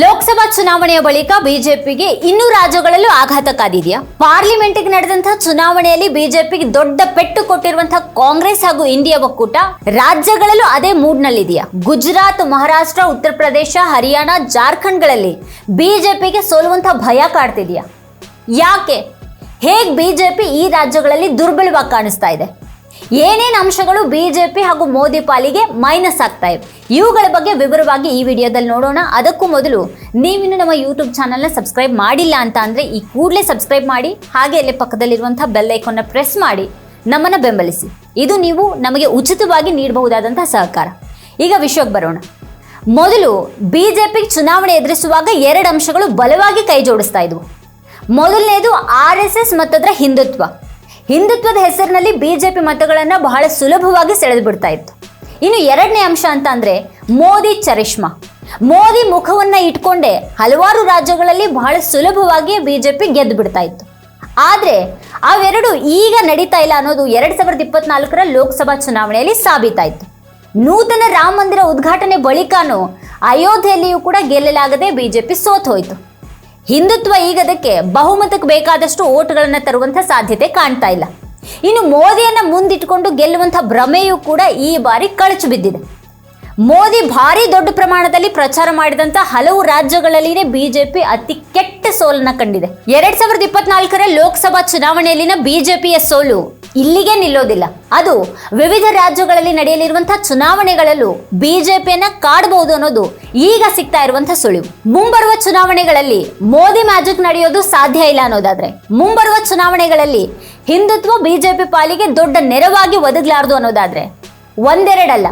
ಲೋಕಸಭಾ ಚುನಾವಣೆಯ ಬಳಿಕ ಬಿಜೆಪಿಗೆ ಇನ್ನೂ ರಾಜ್ಯಗಳಲ್ಲೂ ಆಘಾತ ಕಾದಿದೆಯಾ? ಪಾರ್ಲಿಮೆಂಟ್ಗೆ ನಡೆದಂತಹ ಚುನಾವಣೆಯಲ್ಲಿ ಬಿಜೆಪಿಗೆ ದೊಡ್ಡ ಪೆಟ್ಟು ಕೊಟ್ಟಿರುವಂತಹ ಕಾಂಗ್ರೆಸ್ ಹಾಗೂ ಇಂಡಿಯಾ ಒಕ್ಕೂಟ ರಾಜ್ಯಗಳಲ್ಲೂ ಅದೇ ಮೂಡ್ನಲ್ಲಿದೆಯಾ? ಗುಜರಾತ್, ಮಹಾರಾಷ್ಟ್ರ, ಉತ್ತರ ಪ್ರದೇಶ, ಹರಿಯಾಣ, ಜಾರ್ಖಂಡ್ಗಳಲ್ಲಿ ಬಿಜೆಪಿಗೆ ಸೋಲುವಂತಹ ಭಯ ಕಾಡ್ತಿದೆಯಾ? ಯಾಕೆ? ಹೇಗ್ ಬಿಜೆಪಿ ಈ ರಾಜ್ಯಗಳಲ್ಲಿ ದುರ್ಬಲವಾಗಿ ಕಾಣಿಸ್ತಾ ಇದೆ? ಏನೇನು ಅಂಶಗಳು ಬಿಜೆಪಿ ಹಾಗೂ ಮೋದಿ ಪಾಲಿಗೆ ಮೈನಸ್ ಆಗ್ತಾ ಇವೆ? ಇವುಗಳ ಬಗ್ಗೆ ವಿವರವಾಗಿ ಈ ವಿಡಿಯೋದಲ್ಲಿ ನೋಡೋಣ. ಅದಕ್ಕೂ ಮೊದಲು ನೀವಿನ್ನು ನಮ್ಮ ಯೂಟ್ಯೂಬ್ ಚಾನಲ್ನ ಸಬ್ಸ್ಕ್ರೈಬ್ ಮಾಡಿಲ್ಲ ಅಂತ ಅಂದರೆ ಈ ಕೂಡಲೇ ಸಬ್ಸ್ಕ್ರೈಬ್ ಮಾಡಿ, ಹಾಗೆ ಅಲ್ಲಿ ಪಕ್ಕದಲ್ಲಿರುವಂಥ ಬೆಲ್ ಐಕನ್ನ ಪ್ರೆಸ್ ಮಾಡಿ, ನಮ್ಮನ್ನು ಬೆಂಬಲಿಸಿ. ಇದು ನೀವು ನಮಗೆ ಉಚಿತವಾಗಿ ನೀಡಬಹುದಾದಂಥ ಸಹಕಾರ. ಈಗ ವಿಷಯಕ್ಕೆ ಬರೋಣ. ಮೊದಲು ಬಿಜೆಪಿ ಚುನಾವಣೆ ಎದುರಿಸುವಾಗ ಎರಡು ಅಂಶಗಳು ಬಲವಾಗಿ ಕೈ ಜೋಡಿಸ್ತಾ ಇದ್ವು. ಮೊದಲನೇದು ಆರ್ ಎಸ್ ಎಸ್ ಮತ್ತದರ ಹಿಂದುತ್ವ. ಹಿಂದುತ್ವದ ಹೆಸರಿನಲ್ಲಿ ಬಿಜೆಪಿ ಮತಗಳನ್ನು ಬಹಳ ಸುಲಭವಾಗಿ ಸೆಳೆದು ಬಿಡ್ತಾ ಇತ್ತು. ಇನ್ನು ಎರಡನೇ ಅಂಶ ಅಂತ ಅಂದ್ರೆ ಮೋದಿ ಚರಿಷ್ಮಾ. ಮೋದಿ ಮುಖವನ್ನ ಇಟ್ಕೊಂಡೇ ಹಲವಾರು ರಾಜ್ಯಗಳಲ್ಲಿ ಬಹಳ ಸುಲಭವಾಗಿ ಬಿಜೆಪಿ ಗೆದ್ದು ಬಿಡ್ತಾ ಇತ್ತು. ಆದ್ರೆ ಅವೆರಡು ಈಗ ನಡೀತಾ ಇಲ್ಲ ಅನ್ನೋದು ಎರಡ್ ಸಾವಿರದ ಇಪ್ಪತ್ನಾಲ್ಕರ ಲೋಕಸಭಾ ಚುನಾವಣೆಯಲ್ಲಿ ಸಾಬೀತಾಯಿತು. ನೂತನ ರಾಮ ಮಂದಿರ ಉದ್ಘಾಟನೆ ಬಳಿಕನೂ ಅಯೋಧ್ಯೆಯಲ್ಲಿಯೂ ಕೂಡ ಗೆಲ್ಲಲಾಗದೆ ಬಿಜೆಪಿ ಸೋತ್ ಹೋಯಿತು ಹಿಂದುತ್ವ ಈಗ ಅದಕ್ಕೆ ಬಹುಮತಕ್ಕೆ ಬೇಕಾದಷ್ಟು ಓಟ್ಗಳನ್ನು ತರುವಂಥ ಸಾಧ್ಯತೆ ಕಾಣ್ತಾ ಇಲ್ಲ. ಇನ್ನು ಮೋದಿಯನ್ನ ಮುಂದಿಟ್ಟುಕೊಂಡು ಗೆಲ್ಲುವಂಥ ಭ್ರಮೆಯೂ ಕೂಡ ಈ ಬಾರಿ ಕಳಚು ಬಿದ್ದಿದೆ. ಮೋದಿ ಭಾರಿ ದೊಡ್ಡ ಪ್ರಮಾಣದಲ್ಲಿ ಪ್ರಚಾರ ಮಾಡಿದಂಥ ಹಲವು ರಾಜ್ಯಗಳಲ್ಲಿನೇ ಬಿಜೆಪಿ ಅತಿ ಕೆಟ್ಟ ಸೋಲನ್ನ ಕಂಡಿದೆ. ಎರಡ್ ಸಾವಿರದ ಇಪ್ಪತ್ನಾಲ್ಕರ ಲೋಕಸಭಾ ಚುನಾವಣೆಯಲ್ಲಿನ ಬಿಜೆಪಿಯ ಸೋಲು ಇಲ್ಲಿಗೆ ನಿಲ್ಲೋದಿಲ್ಲ. ಅದು ವಿವಿಧ ರಾಜ್ಯಗಳಲ್ಲಿ ನಡೆಯಲಿರುವಂತಹ ಚುನಾವಣೆಗಳಲ್ಲೂ ಬಿಜೆಪಿಯನ್ನ ಕಾಡಬಹುದು ಅನ್ನೋದು ಈಗ ಸಿಗ್ತಾ ಇರುವಂತಹ ಸುಳಿವು. ಮುಂಬರುವ ಚುನಾವಣೆಗಳಲ್ಲಿ ಮೋದಿ ಮ್ಯಾಜಿಕ್ ನಡೆಯೋದು ಸಾಧ್ಯ ಇಲ್ಲ ಅನ್ನೋದಾದ್ರೆ, ಮುಂಬರುವ ಚುನಾವಣೆಗಳಲ್ಲಿ ಹಿಂದುತ್ವ ಬಿಜೆಪಿ ಪಾಲಿಗೆ ದೊಡ್ಡ ನೆರವಾಗಿ ಒದಗಲಾರದು ಅನ್ನೋದಾದ್ರೆ ಒಂದೆರಡಲ್ಲ.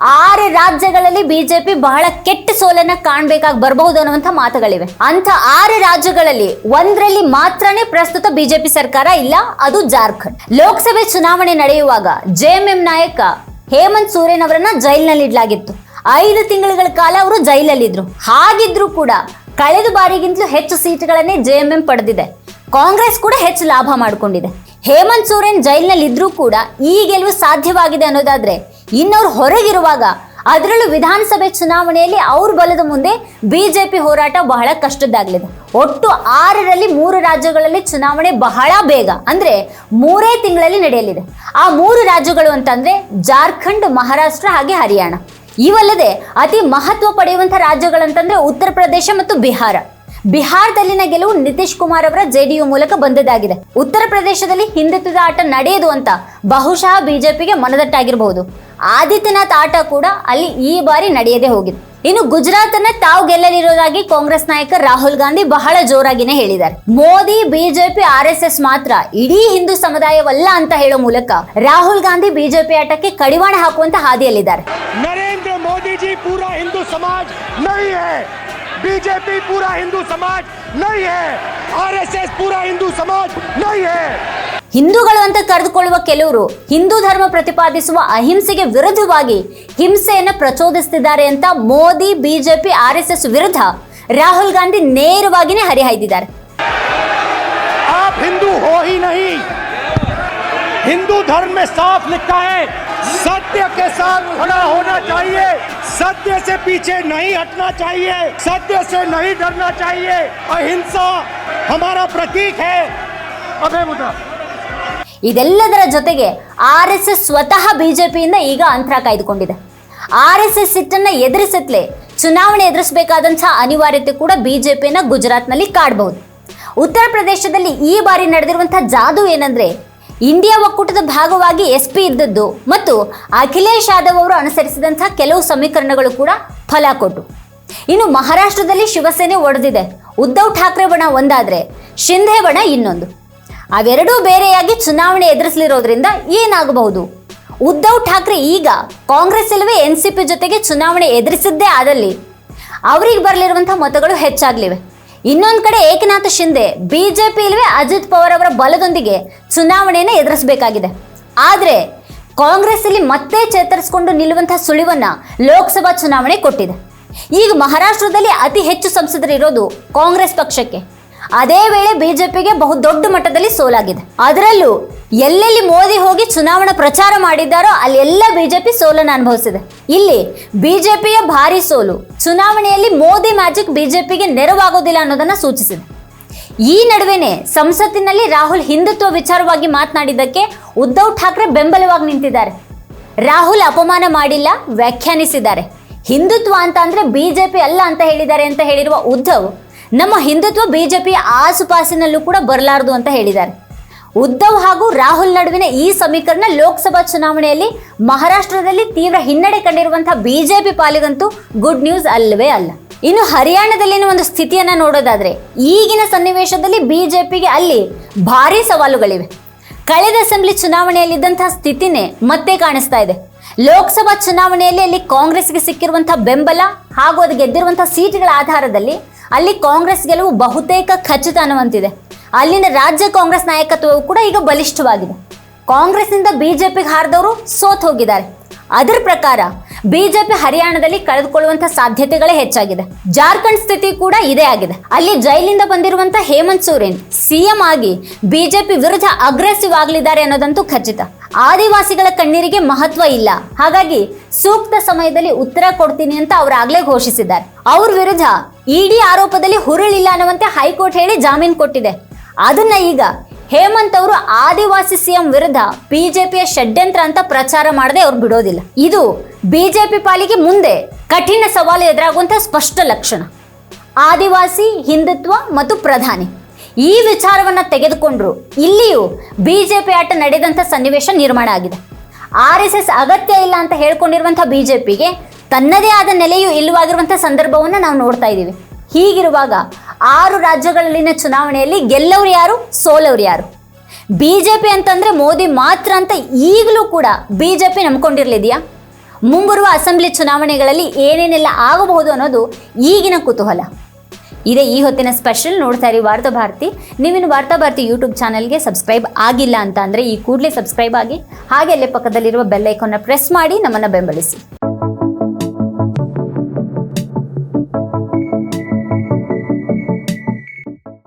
ಆರು ರಾಜ್ಯಗಳಲ್ಲಿ ಬಿಜೆಪಿ ಬಹಳ ಕೆಟ್ಟ ಸೋಲನ್ನ ಕಾಣ್ಬೇಕಾಗಿ ಬರಬಹುದು ಅನ್ನುವಂಥ ಮಾತುಗಳಿವೆ. ಅಂತ ಆರು ರಾಜ್ಯಗಳಲ್ಲಿ ಒಂದರಲ್ಲಿ ಮಾತ್ರನೇ ಪ್ರಸ್ತುತ ಬಿಜೆಪಿ ಸರ್ಕಾರ ಇಲ್ಲ, ಅದು ಜಾರ್ಖಂಡ್. ಲೋಕಸಭೆ ಚುನಾವಣೆ ನಡೆಯುವಾಗ ಜೆಎಂಎಂ ನಾಯಕ ಹೇಮಂತ್ ಸೂರೇನ್ ಅವರನ್ನ ಜೈಲಿನಲ್ಲಿ ಇಡಲಾಗಿತ್ತು. ಐದು ತಿಂಗಳ ಕಾಲ ಅವರು ಜೈಲಲ್ಲಿದ್ರು. ಹಾಗಿದ್ರು ಕೂಡ ಕಳೆದ ಬಾರಿಗಿಂತಲೂ ಹೆಚ್ಚು ಸೀಟ್ಗಳನ್ನೇ ಜೆಎಂಎಂ ಪಡೆದಿದೆ. ಕಾಂಗ್ರೆಸ್ ಕೂಡ ಹೆಚ್ಚು ಲಾಭ ಮಾಡಿಕೊಂಡಿದೆ. ಹೇಮಂತ್ ಸೋರೆನ್ ಜೈಲಿನಲ್ಲಿ ಇದ್ರೂ ಕೂಡ ಈ ಗೆಲುವು ಸಾಧ್ಯವಾಗಿದೆ ಅನ್ನೋದಾದ್ರೆ ಇನ್ನವ್ರು ಹೊರಗಿರುವಾಗ ಅದರಲ್ಲೂ ವಿಧಾನಸಭೆ ಚುನಾವಣೆಯಲ್ಲಿ ಅವ್ರ ಬಲದ ಮುಂದೆ ಬಿಜೆಪಿ ಹೋರಾಟ ಬಹಳ ಕಷ್ಟದ್ದಾಗಲಿದೆ. ಒಟ್ಟು ಆರರಲ್ಲಿ ಮೂರು ರಾಜ್ಯಗಳಲ್ಲಿ ಚುನಾವಣೆ ಬಹಳ ಬೇಗ, ಅಂದ್ರೆ ಮೂರೇ ತಿಂಗಳಲ್ಲಿ ನಡೆಯಲಿದೆ. ಆ ಮೂರು ರಾಜ್ಯಗಳು ಅಂತಂದ್ರೆ ಜಾರ್ಖಂಡ್, ಮಹಾರಾಷ್ಟ್ರ ಹಾಗೆ ಹರಿಯಾಣ. ಇವಲ್ಲದೆ ಅತಿ ಮಹತ್ವ ಪಡೆಯುವಂಥ ರಾಜ್ಯಗಳಂತಂದ್ರೆ ಉತ್ತರ ಪ್ರದೇಶ ಮತ್ತು ಬಿಹಾರ. ಬಿಹಾರದಲ್ಲಿನ ಗೆಲುವು ನಿತೀಶ್ ಕುಮಾರ್ ಅವರ ಜೆಡಿಯು ಮೂಲಕ ಬಂದದ್ದಾಗಿದೆ. ಉತ್ತರ ಪ್ರದೇಶದಲ್ಲಿ ಹಿಂದುತ್ವದ ಆಟ ನಡೆಯದು ಅಂತ ಬಹುಶಃ ಬಿಜೆಪಿಗೆ ಮನದಟ್ಟಾಗಿರಬಹುದು. ಆದಿತ್ಯನಾಥ್ ಆಟ ಕೂಡ ಅಲ್ಲಿ ಈ ಬಾರಿ ನಡೆಯದೇ ಹೋಗಿದೆ. ಇನ್ನು ಗುಜರಾತ್ ಅನ್ನ ತಾವು ಗೆಲ್ಲಲಿರೋದಾಗಿ ಕಾಂಗ್ರೆಸ್ ನಾಯಕ ರಾಹುಲ್ ಗಾಂಧಿ ಬಹಳ ಜೋರಾಗಿನೇ ಹೇಳಿದ್ದಾರೆ. Modi, BJP, R S S ಮಾತ್ರ ಇಡೀ ಹಿಂದೂ ಸಮುದಾಯವಲ್ಲ ಅಂತ ಹೇಳೋ ಮೂಲಕ ರಾಹುಲ್ ಗಾಂಧಿ ಬಿಜೆಪಿ ಆಟಕ್ಕೆ ಕಡಿವಾಣ ಹಾಕುವಂತ ಹಾದಿಯಲ್ಲಿದ್ದಾರೆ. ನರೇಂದ್ರ ಮೋದಿ ಜಿ ಪೂರ ಹಿಂದೂ ಸಮಾಜ್ ಬಿಜೆಪಿ ಪೂರ Hindu Samaj R S S ಪೂರ ಹಿಂದೂ ಸಮಾಜ್ ಹಿಂದೂಗಳು ಅಂತ ಕರೆದುಕೊಳ್ಳುವ ಕೆಲವರು ಹಿಂದೂ ಧರ್ಮ ಪ್ರತಿಪಾದಿಸುವ ಅಹಿಂಸೆಗೆ ವಿರುದ್ಧವಾಗಿ ಹಿಂಸೆಯನ್ನ ಪ್ರಚೋದಿಸುತ್ತಿದ್ದಾರೆ ಅಂತ Modi BJP R S S ವಿರುದ್ಧ ರಾಹುಲ್ ಗಾಂಧಿ ನೇರವಾಗಿನೇ ಹರಿಹಾಯ್ದಿದ್ದಾರೆ आप हिंदू हो ही नहीं हिंदू धर्म में साफ लिखा है सत्य के साथ खड़ा होना चाहिए सत्य से पीछे नहीं हटना चाहिए सत्य से नहीं डरना चाहिए अहिंसा हमारा प्रतीक है अभय मुद्रा ಇದೆಲ್ಲದರ ಜೊತೆಗೆ ಆರ್ ಎಸ್ ಎಸ್ ಸ್ವತಃ ಬಿಜೆಪಿಯಿಂದ ಈಗ ಅಂತರ ಕಾಯ್ದುಕೊಂಡಿದೆ. ಆರ್ ಎಸ್ ಎಸ್ ಸಿಟ್ಟನ್ನು ಎದುರಿಸತ್ಲೆ ಚುನಾವಣೆ ಎದುರಿಸಬೇಕಾದಂತಹ ಅನಿವಾರ್ಯತೆ ಕೂಡ ಬಿಜೆಪಿಯನ್ನ ಗುಜರಾತ್ನಲ್ಲಿ ಕಾಡಬಹುದು ಉತ್ತರ ಪ್ರದೇಶದಲ್ಲಿ ಈ ಬಾರಿ ನಡೆದಿರುವಂಥ ಜಾದು ಏನಂದ್ರೆ ಇಂಡಿಯಾ ಒಕ್ಕೂಟದ ಭಾಗವಾಗಿ ಎಸ್ ಪಿ ಇದ್ದದ್ದು ಮತ್ತು ಅಖಿಲೇಶ್ ಯಾದವ್ ಅವರು ಅನುಸರಿಸಿದಂಥ ಕೆಲವು ಸಮೀಕರಣಗಳು ಕೂಡ ಫಲ ಕೊಟ್ಟು ಇನ್ನು ಮಹಾರಾಷ್ಟ್ರದಲ್ಲಿ ಶಿವಸೇನೆ ಒಡೆದಿದೆ. ಉದ್ಧವ್ ಠಾಕ್ರೆ ಬಣ ಒಂದಾದರೆ, ಶಿಂಧೆ ಬಣ ಇನ್ನೊಂದು. ಅವೆರಡೂ ಬೇರೆಯಾಗಿ ಚುನಾವಣೆ ಎದುರಿಸಲಿರೋದ್ರಿಂದ ಏನಾಗಬಹುದು? ಉದ್ಧವ್ ಠಾಕ್ರೆ ಈಗ ಕಾಂಗ್ರೆಸ್ ಇಲ್ಲವೇ ಎನ್ ಸಿ ಪಿ ಜೊತೆಗೆ ಚುನಾವಣೆ ಎದುರಿಸಿದ್ದೇ ಆದಲ್ಲಿ. ಅವರಿಗೆ ಬರಲಿರುವಂತಹ ಮತಗಳು ಹೆಚ್ಚಾಗ್ಲಿವೆ. ಇನ್ನೊಂದು ಕಡೆ ಏಕನಾಥ ಶಿಂದೆ ಬಿಜೆಪಿ ಇಲ್ಲವೇ ಅಜಿತ್ ಪವಾರ್ ಅವರ ಬಲದೊಂದಿಗೆ ಚುನಾವಣೆಯನ್ನು ಎದುರಿಸಬೇಕಾಗಿದೆ. ಆದರೆ ಕಾಂಗ್ರೆಸ್ ಇಲ್ಲಿ ಮತ್ತೆ ಚೇತರಿಸಿಕೊಂಡು ನಿಲ್ಲುವಂತಹ ಸುಳಿವನ್ನ ಲೋಕಸಭಾ ಚುನಾವಣೆ ಕೊಟ್ಟಿದೆ. ಈಗ ಮಹಾರಾಷ್ಟ್ರದಲ್ಲಿ ಅತಿ ಹೆಚ್ಚು ಸಂಸದರಿರೋದು ಕಾಂಗ್ರೆಸ್ ಪಕ್ಷಕ್ಕೆ. ಅದೇ ವೇಳೆ ಬಿಜೆಪಿಗೆ ಬಹುದೊಡ್ಡ ಮಟ್ಟದಲ್ಲಿ ಸೋಲಾಗಿದೆ. ಅದರಲ್ಲೂ ಎಲ್ಲೆಲ್ಲಿ ಮೋದಿ ಹೋಗಿ ಚುನಾವಣಾ ಪ್ರಚಾರ ಮಾಡಿದ್ದಾರೋ ಅಲ್ಲೆಲ್ಲ ಬಿಜೆಪಿ ಸೋಲನ್ನು ಅನುಭವಿಸಿದೆ. ಇಲ್ಲಿ ಬಿಜೆಪಿಯ ಭಾರಿ ಸೋಲು ಚುನಾವಣೆಯಲ್ಲಿ ಮೋದಿ ಮ್ಯಾಜಿಕ್ ಬಿಜೆಪಿಗೆ ನೆರವಾಗೋದಿಲ್ಲ ಅನ್ನೋದನ್ನ ಸೂಚಿಸಿದೆ. ಈ ನಡುವೆನೆ ಸಂಸತ್ತಿನಲ್ಲಿ ರಾಹುಲ್ ಹಿಂದುತ್ವ ವಿಚಾರವಾಗಿ ಮಾತನಾಡಿದ್ದಕ್ಕೆ ಉದ್ಧವ್ ಠಾಕ್ರೆ ಬೆಂಬಲವಾಗಿ ನಿಂತಿದ್ದಾರೆ. ರಾಹುಲ್ ಅಪಮಾನ ಮಾಡಿಲ್ಲ, ವ್ಯಾಖ್ಯಾನಿಸಿದ್ದಾರೆ. ಹಿಂದುತ್ವ ಅಂತ ಅಂದ್ರೆ ಬಿಜೆಪಿ ಅಲ್ಲ ಅಂತ ಹೇಳಿದ್ದಾರೆ ಅಂತ ಹೇಳಿರುವ ಉದ್ಧವ್ ನಮ್ಮ ಹಿಂದುತ್ವ ಬಿಜೆಪಿ ಆಸುಪಾಸಿನಲ್ಲೂ ಕೂಡ ಬರಲಾರದು ಅಂತ ಹೇಳಿದ್ದಾರೆ. ಉದ್ಧವ್ ಹಾಗೂ ರಾಹುಲ್ ನಡುವಿನ ಈ ಸಮೀಕರಣ ಲೋಕಸಭಾ ಚುನಾವಣೆಯಲ್ಲಿ ಮಹಾರಾಷ್ಟ್ರದಲ್ಲಿ ತೀವ್ರ ಹಿನ್ನಡೆ ಕಂಡಿರುವಂತಹ ಬಿಜೆಪಿ ಪಾಲಿಗಂತೂ ಗುಡ್ ನ್ಯೂಸ್ ಅಲ್ಲವೇ ಅಲ್ಲ. ಇನ್ನು ಹರಿಯಾಣದಲ್ಲಿನ ಒಂದು ಸ್ಥಿತಿಯನ್ನ ನೋಡೋದಾದ್ರೆ ಈಗಿನ ಸನ್ನಿವೇಶದಲ್ಲಿ ಬಿಜೆಪಿಗೆ ಅಲ್ಲಿ ಭಾರಿ ಸವಾಲುಗಳಿವೆ. ಕಳೆದ ಅಸೆಂಬ್ಲಿ ಚುನಾವಣೆಯಲ್ಲಿದ್ದಂತಹ ಸ್ಥಿತಿನೇ ಮತ್ತೆ ಕಾಣಿಸ್ತಾ ಇದೆ. ಲೋಕಸಭಾ ಚುನಾವಣೆಯಲ್ಲಿ ಅಲ್ಲಿ ಕಾಂಗ್ರೆಸ್ಗೆ ಸಿಕ್ಕಿರುವಂತಹ ಬೆಂಬಲ ಹಾಗೂ ಅದು ಗೆದ್ದಿರುವಂತಹ ಸೀಟ್ಗಳ ಆಧಾರದಲ್ಲಿ ಅಲ್ಲಿ ಕಾಂಗ್ರೆಸ್ ಗೆಲುವು ಬಹುತೇಕ ಖಚಿತ ಅನ್ನುವಂತಿದೆ ಅಲ್ಲಿನ ರಾಜ್ಯ ಕಾಂಗ್ರೆಸ್ ನಾಯಕತ್ವವು ಕೂಡ ಈಗ ಬಲಿಷ್ಠವಾಗಿದೆ. ಕಾಂಗ್ರೆಸ್ನಿಂದ ಬಿಜೆಪಿಗೆ ಹಾರಿದವರು ಸೋತ್ ಹೋಗಿದ್ದಾರೆ ಅದರ ಪ್ರಕಾರ ಬಿಜೆಪಿ ಹರಿಯಾಣದಲ್ಲಿ ಕಳೆದುಕೊಳ್ಳುವಂತಹ ಸಾಧ್ಯತೆಗಳೇ ಹೆಚ್ಚಾಗಿದೆ. ಜಾರ್ಖಂಡ್ ಸ್ಥಿತಿ ಕೂಡ ಇದೇ ಆಗಿದೆ. ಅಲ್ಲಿ ಜೈಲಿಂದ ಬಂದಿರುವಂತಹ ಹೇಮಂತ್ ಸೋರೆನ್ ಸಿಎಂ ಆಗಿ ಬಿಜೆಪಿ ವಿರುದ್ಧ ಅಗ್ರೆಸಿವ್ ಆಗಲಿದ್ದಾರೆ ಅನ್ನೋದಂತೂ ಖಚಿತ. ಆದಿವಾಸಿಗಳ ಕಣ್ಣೀರಿಗೆ ಮಹತ್ವ ಇಲ್ಲ. ಹಾಗಾಗಿ ಸೂಕ್ತ ಸಮಯದಲ್ಲಿ ಉತ್ತರ ಕೊಡ್ತೀನಿ ಅಂತ ಅವರಾಗಲೇ ಘೋಷಿಸಿದ್ದಾರೆ. ಅವ್ರ ವಿರುದ್ಧ ಇಡಿ ಆರೋಪದಲ್ಲಿ ಹುರುಳಿಲ್ಲ ಅನ್ನುವಂತೆ ಹೈಕೋರ್ಟ್ ಹೇಳಿ ಜಾಮೀನು ಕೊಟ್ಟಿದೆ. ಅದನ್ನ ಈಗ ಹೇಮಂತ್ ಅವರು ಆದಿವಾಸಿ ಸಿಎಂ ವಿರುದ್ಧ ಬಿಜೆಪಿಯ ಷಡ್ಯಂತ್ರ ಅಂತ ಪ್ರಚಾರ ಮಾಡದೆ ಅವ್ರು ಬಿಡೋದಿಲ್ಲ. ಇದು ಬಿಜೆಪಿ ಪಾಲಿಗೆ ಮುಂದೆ ಕಠಿಣ ಸವಾಲು ಎದುರಾಗುವಂತ ಸ್ಪಷ್ಟ ಲಕ್ಷಣ. ಆದಿವಾಸಿ, ಹಿಂದುತ್ವ ಮತ್ತು ಪ್ರಧಾನಿ. ಈ ವಿಚಾರವನ್ನ ತೆಗೆದುಕೊಂಡ್ರು. ಇಲ್ಲಿಯೂ ಬಿಜೆಪಿ ಆಟ ನಡೆದಂತ ಸನ್ನಿವೇಶ ನಿರ್ಮಾಣ ಆಗಿದೆ. ಆರ್ ಎಸ್ ಅಗತ್ಯ ಇಲ್ಲ ಅಂತ ಹೇಳ್ಕೊಂಡಿರುವಂತಹ ಬಿಜೆಪಿಗೆ ತನ್ನದೇ ಆದ ನೆಲೆಯೂ ಇಲ್ಲವಾಗಿರುವಂತಹ ಸಂದರ್ಭವನ್ನು ನಾವು ನೋಡ್ತಾ ಇದ್ದೀವಿ. ಹೀಗಿರುವಾಗ ಆರು ರಾಜ್ಯಗಳಲ್ಲಿನ ಚುನಾವಣೆಯಲ್ಲಿ ಗೆಲ್ಲವ್ರು ಯಾರು? ಸೋಲವ್ರು ಯಾರು? ಬಿಜೆಪಿ ಅಂತಂದ್ರೆ ಮೋದಿ ಮಾತ್ರ ಅಂತ ಈಗಲೂ ಕೂಡ ಬಿಜೆಪಿ ನಂಬ್ಕೊಂಡಿರ್ಲಿದೆಯಾ? ಮುಂಬರುವ ಅಸೆಂಬ್ಲಿ ಚುನಾವಣೆಗಳಲ್ಲಿ ಏನೇನೆಲ್ಲ ಆಗಬಹುದು ಅನ್ನೋದು ಈಗಿನ ಕುತೂಹಲ. ಇದೇ ಈ ಹೊತ್ತಿನ ಸ್ಪೆಷಲ್ ನೋಡ್ತಾ ಇರಿ ವಾರ್ತಾ ಭಾರತಿ. ನೀವಿನ ವಾರ್ತಾ ಭಾರತಿ ಯೂಟ್ಯೂಬ್ ಚಾನಲ್ಗೆ ಸಬ್ಸ್ಕ್ರೈಬ್ ಆಗಿಲ್ಲ ಅಂತ ಅಂದರೆ ಈ ಕೂಡಲೇ ಸಬ್ಸ್ಕ್ರೈಬ್ ಆಗಿ ಹಾಗೆ ಅಲ್ಲೇ ಪಕ್ಕದಲ್ಲಿರುವ ಬೆಲ್ ಐಕಾನ್ನ ಪ್ರೆಸ್ ಮಾಡಿ ನಮ್ಮನ್ನು ಬೆಂಬಲಿಸಿ.